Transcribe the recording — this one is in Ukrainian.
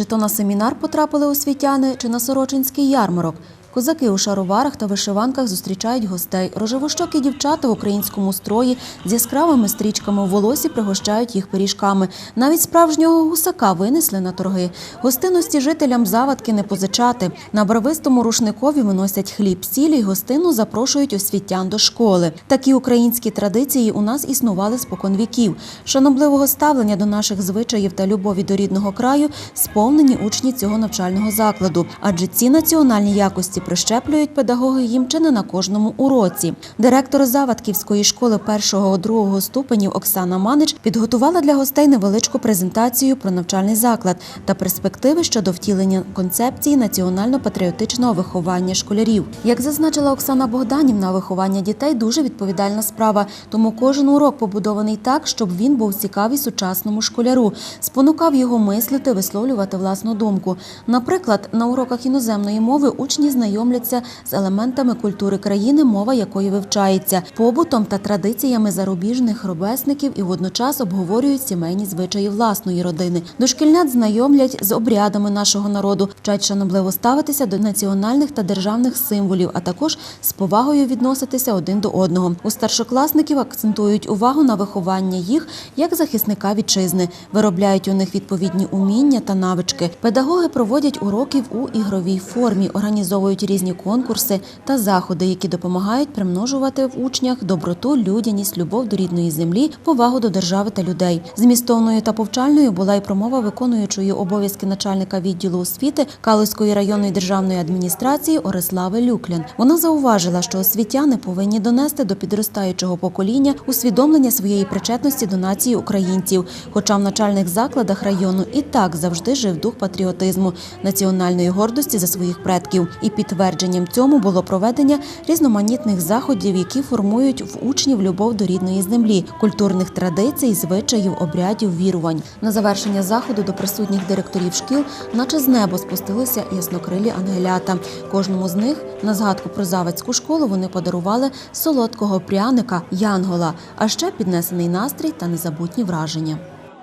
Чи то на семінар потрапили освітяни, чи на Сорочинський ярмарок. Козаки у шароварах та вишиванках зустрічають гостей. Рожевощокі дівчата в українському строї з яскравими стрічками у волосі пригощають їх пиріжками. Навіть справжнього гусака винесли на торги. Гостинності жителям завадки не позичати. На барвистому рушникові виносять хліб, сіль і гостину запрошують освітян до школи. Такі українські традиції у нас існували спокон віків. Шанобливого ставлення до наших звичаїв та любові до рідного краю сповнені учні цього навчального закладу, адже ці національні якості прищеплюють педагоги їм чи не на кожному уроці. Директор Завадківської школи першого-другого ступенів Оксана Манич підготувала для гостей невеличку презентацію про навчальний заклад та перспективи щодо втілення концепції національно-патріотичного виховання школярів. Як зазначила Оксана Богданівна, виховання дітей дуже відповідальна справа, тому кожен урок побудований так, щоб він був цікавий сучасному школяру, спонукав його мислити, висловлювати власну думку. Наприклад, на уроках іноземної мови учні знайомляться з елементами культури країни, мова якої вивчається, побутом та традиціями зарубіжних робесників і водночас обговорюють сімейні звичаї власної родини. Дошкільнят знайомлять з обрядами нашого народу, вчать шанобливо ставитися до національних та державних символів, а також з повагою відноситися один до одного. У старшокласників акцентують увагу на виховання їх як захисника вітчизни, виробляють у них відповідні уміння та навички. Педагоги проводять уроків у ігровій формі, організовують різні конкурси та заходи, які допомагають примножувати в учнях доброту, людяність, любов до рідної землі, повагу до держави та людей. Змістовною та повчальною була й промова виконуючої обов'язки начальника відділу освіти Калузької районної державної адміністрації Орислави Люклян. Вона зауважила, що освітяни повинні донести до підростаючого покоління усвідомлення своєї причетності до нації українців, хоча в начальних закладах району і так завжди жив дух патріотизму, національної гордості за своїх предків. І підтвердженням цьому було проведення різноманітних заходів, які формують в учнів любов до рідної землі, культурних традицій, звичаїв, обрядів, вірувань. На завершення заходу до присутніх директорів шкіл, наче з неба спустилися яснокрилі ангелята. Кожному з них на згадку про завадську школу вони подарували солодкого пряника Янгола, а ще піднесений настрій та незабутні враження.